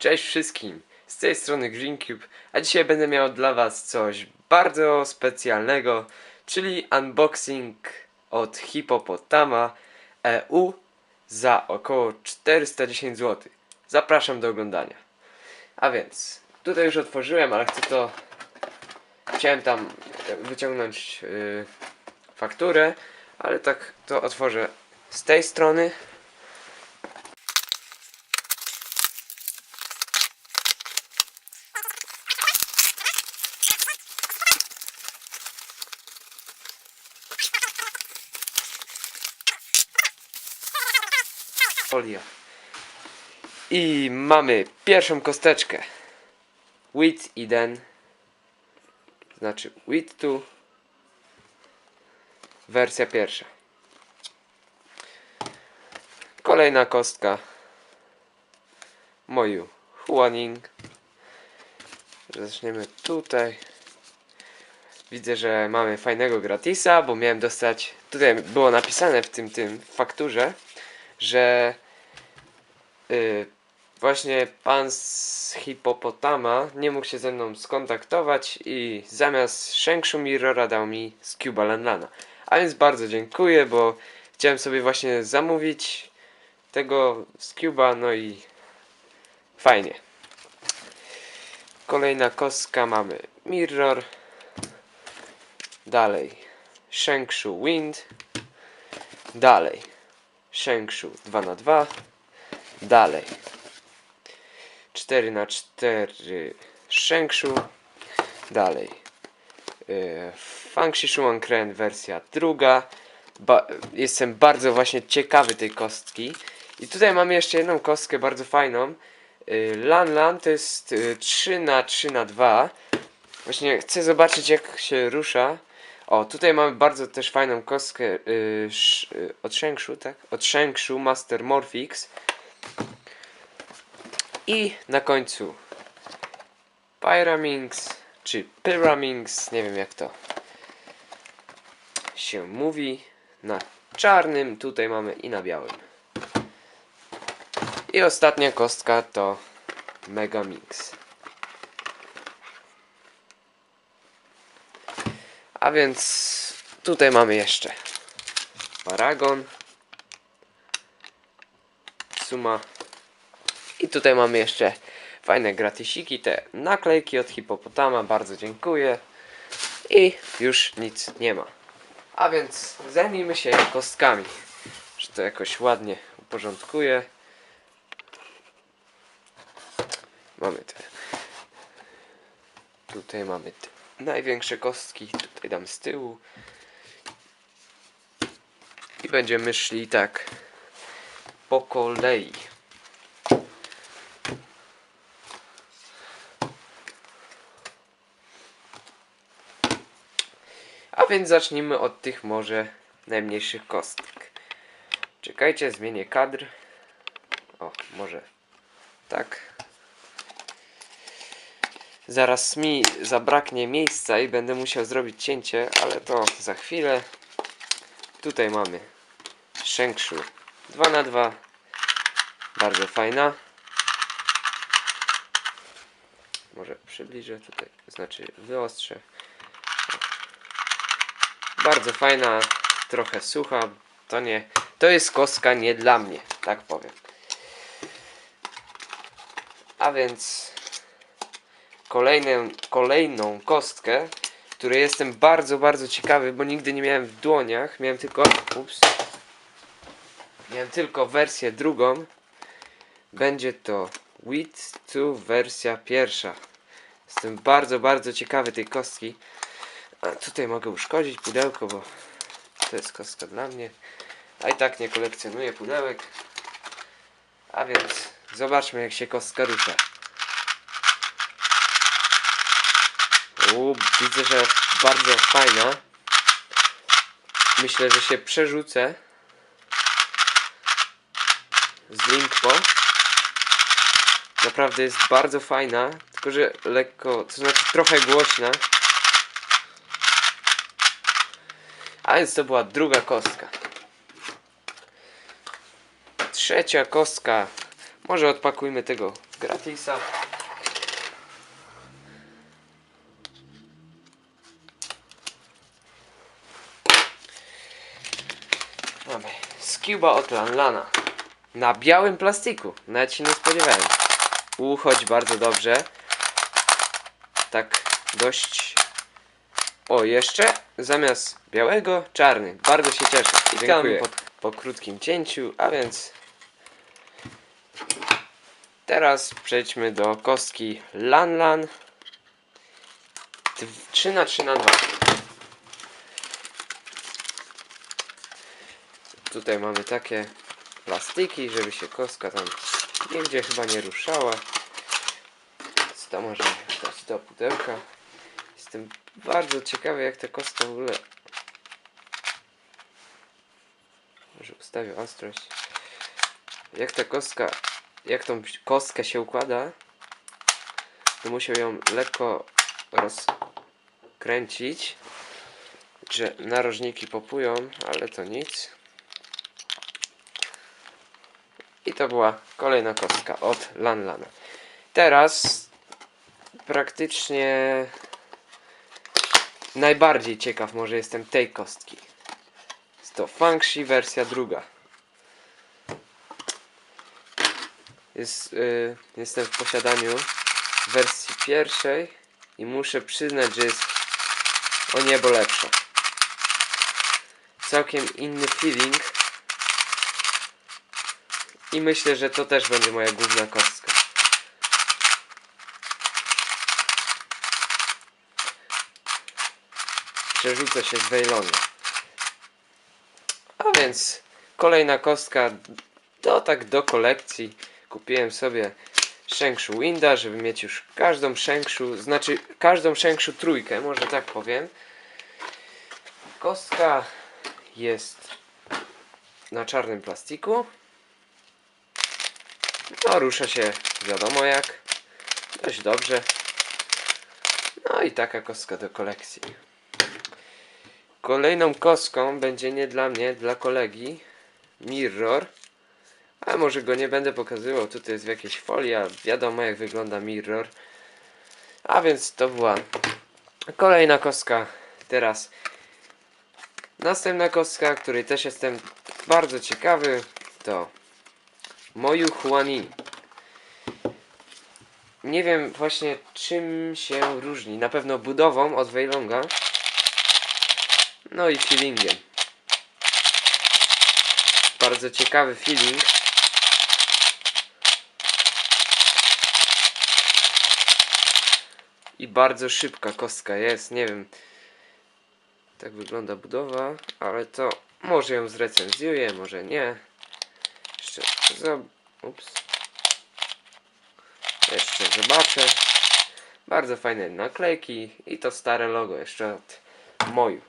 Cześć wszystkim, z tej strony GreenCube, a dzisiaj będę miał dla was coś bardzo specjalnego, czyli unboxing od Hipopotama EU za około 410 zł. Zapraszam do oglądania. A więc, tutaj już otworzyłem, ale chcę to... Chciałem tam wyciągnąć yy, fakturę, ale tak to otworzę z tej strony. Folia. I mamy pierwszą kosteczkę. Wheat Eden. Znaczy Wheat 2. Wersja pierwsza. Kolejna kostka. Moju Huaning. Zaczniemy tutaj. Widzę, że mamy fajnego gratisa, bo miałem dostać. Tutaj było napisane w tym tym fakturze, że y, właśnie pan z Hipopotama nie mógł się ze mną skontaktować i zamiast Shengshu Mirrora dał mi Scuba Lanlana. A więc bardzo dziękuję, bo chciałem sobie właśnie zamówić tego Scuba, no i fajnie. Kolejna kostka mamy Mirror. Dalej Shengshu Wind. Dalej Shengshu 2 na 2 Dalej 4 na 4 Shengshu. Dalej yy, Fangshi Shuan Kren wersja druga. Ba jestem bardzo właśnie ciekawy tej kostki. I tutaj mamy jeszcze jedną kostkę bardzo fajną. Yy, Lan Lan to jest yy, 3 na 3 na 2 Właśnie chcę zobaczyć jak się rusza. O, tutaj mamy bardzo też fajną kostkę yy, sz, yy, od Shengshu, tak? Od Shengshu Master Morphix. I na końcu Pyraminx, czy Pyraminx, nie wiem jak to się mówi. Na czarnym, tutaj mamy i na białym. I ostatnia kostka to Megamix. A więc tutaj mamy jeszcze Paragon, Suma i tutaj mamy jeszcze fajne gratisiki, te naklejki od Hipopotama, bardzo dziękuję. I już nic nie ma. A więc zajmijmy się kostkami. Że to jakoś ładnie uporządkuję. Mamy te. Tutaj mamy te największe kostki. Tutaj dam z tyłu. I będziemy szli tak po kolei. A więc zacznijmy od tych może najmniejszych kostek. Czekajcie, zmienię kadr. O, może tak. Zaraz mi zabraknie miejsca i będę musiał zrobić cięcie, ale to za chwilę. Tutaj mamy Shengshu 2 na 2 Bardzo fajna. Może przybliżę tutaj, znaczy wyostrzę. Bardzo fajna, trochę sucha. To nie. To jest kostka nie dla mnie, tak powiem. A więc kolejną, kolejną kostkę, której jestem bardzo, bardzo ciekawy, bo nigdy nie miałem w dłoniach. Miałem tylko. Ups. Miałem tylko wersję drugą. Będzie to Wit 2 wersja pierwsza. Jestem bardzo, bardzo ciekawy tej kostki. A tutaj mogę uszkodzić pudełko, bo to jest kostka dla mnie. A i tak nie kolekcjonuję pudełek. A więc zobaczmy jak się kostka rusza. Widzę, że bardzo fajna. Myślę, że się przerzucę z Linkpo. Naprawdę jest bardzo fajna, tylko że lekko, to znaczy trochę głośna. A więc to była druga kostka. Trzecia kostka. Może odpakujmy tego gratisa. Scuba od Lanlana. Na białym plastiku. Nawet się nie spodziewałem. Uchodź bardzo dobrze. Tak dość... O, jeszcze zamiast białego, czarny. Bardzo się cieszę. I Dziękuję. po, po krótkim cięciu, a więc... Teraz przejdźmy do kostki Lanlan. 3 na 3 na 2 Tutaj mamy takie plastiki, żeby się kostka tam nigdzie chyba nie ruszała. Więc to możemy dać do pudełka. Jestem bardzo ciekawy jak ta kostka w ogóle... Może ustawię ostrość. Jak ta kostka, jak tą kostkę się układa, to musiał ją lekko rozkręcić, że narożniki popują, ale to nic. I to była kolejna kostka od Lanlana. Teraz praktycznie najbardziej ciekaw może jestem tej kostki. Jest to Fangshi wersja druga. Jest, y, jestem w posiadaniu wersji pierwszej i muszę przyznać, że jest o niebo lepsza. Całkiem inny feeling i myślę, że to też będzie moja główna kostka. Przerzucę się z Wejlonu. A więc kolejna kostka do tak do kolekcji. Kupiłem sobie Shengshu Winda, żeby mieć już każdą Shengshu, znaczy każdą Shengshu trójkę, może tak powiem. Kostka jest na czarnym plastiku. No, rusza się wiadomo jak. Dość dobrze. No i taka kostka do kolekcji. Kolejną kostką będzie nie dla mnie, dla kolegi. Mirror. Ale może go nie będę pokazywał. Tutaj jest w jakiejś folii, a wiadomo jak wygląda mirror. A więc to była kolejna kostka. Teraz następna kostka, której też jestem bardzo ciekawy, to Moju Juanin. Nie wiem właśnie czym się różni. Na pewno budową od Weilonga. No i feelingiem. Bardzo ciekawy feeling. I bardzo szybka kostka jest. Nie wiem. Tak wygląda budowa, ale to może ją zrecenzjuję, może nie. Jeszcze. Ups. Jeszcze zobaczę. Bardzo fajne naklejki i to stare logo jeszcze od moju.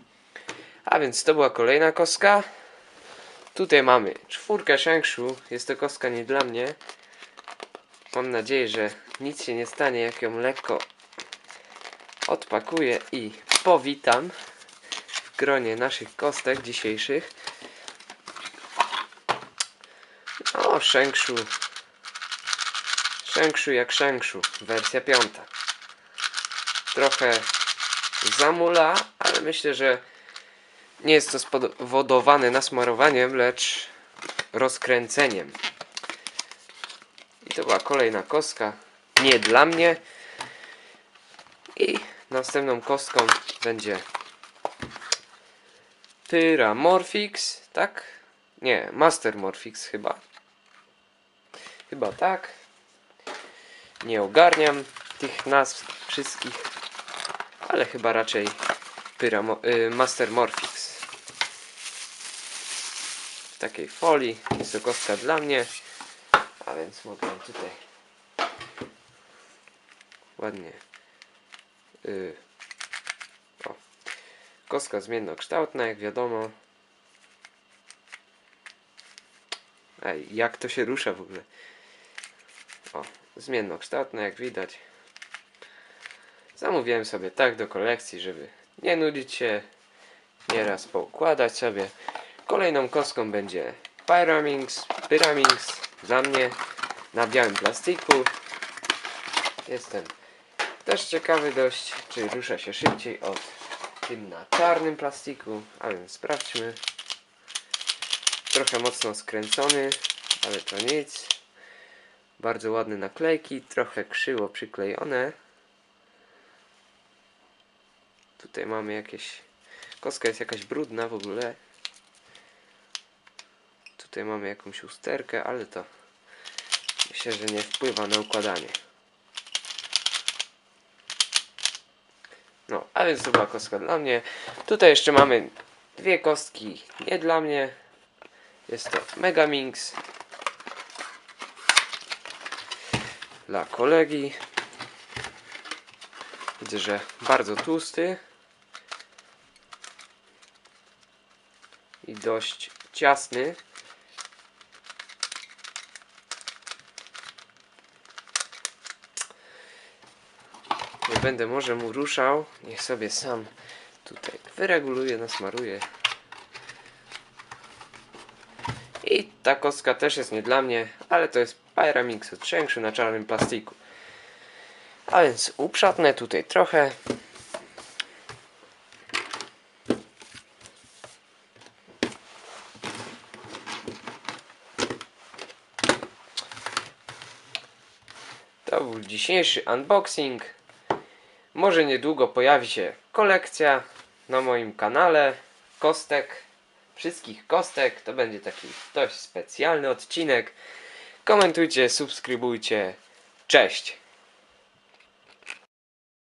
A więc to była kolejna kostka. Tutaj mamy czwórkę Shengshu. Jest to kostka nie dla mnie. Mam nadzieję, że nic się nie stanie, jak ją lekko odpakuję i powitam w gronie naszych kostek dzisiejszych. O, Shengshu. Shengshu jak Shengshu, wersja piąta. Trochę zamula, ale myślę, że nie jest to spowodowane nasmarowaniem, lecz rozkręceniem. I to była kolejna kostka. Nie dla mnie. I następną kostką będzie Pyramorphix, tak? Nie, Master Morphix chyba. Chyba tak. Nie ogarniam tych nazw wszystkich, ale chyba raczej Pyramo y, Master Morphix. W takiej folii. Jest to kostka dla mnie, a więc mogę tutaj ładnie. Y, o. Kostka zmiennokształtna, jak wiadomo. Ej, jak to się rusza w ogóle? Zmiennokształtne, jak widać. Zamówiłem sobie tak do kolekcji, żeby nie nudzić się, nieraz poukładać sobie. Kolejną kostką będzie Pyraminx, Pyraminx dla mnie na białym plastiku. Jestem też ciekawy dość, czy rusza się szybciej od tym na czarnym plastiku. A więc sprawdźmy. Trochę mocno skręcony, ale to nic. Bardzo ładne naklejki, trochę krzywo przyklejone. Tutaj mamy jakieś. Kostka jest jakaś brudna w ogóle. Tutaj mamy jakąś usterkę, ale to myślę, że nie wpływa na układanie. No, a więc to była kostka dla mnie. Tutaj jeszcze mamy dwie kostki nie dla mnie. Jest to Megaminx dla kolegi. Widzę, że bardzo tłusty i dość ciasny. Nie będę może mu ruszał. Niech sobie sam tutaj wyreguluje, nasmaruje. I ta kostka też jest nie dla mnie, ale to jest Pyramix od Szengszu na czarnym plastiku. A więc uprzatnę tutaj trochę. To był dzisiejszy unboxing. Może niedługo pojawi się kolekcja na moim kanale kostek, wszystkich kostek. To będzie taki dość specjalny odcinek. Komentujcie, subskrybujcie. Cześć!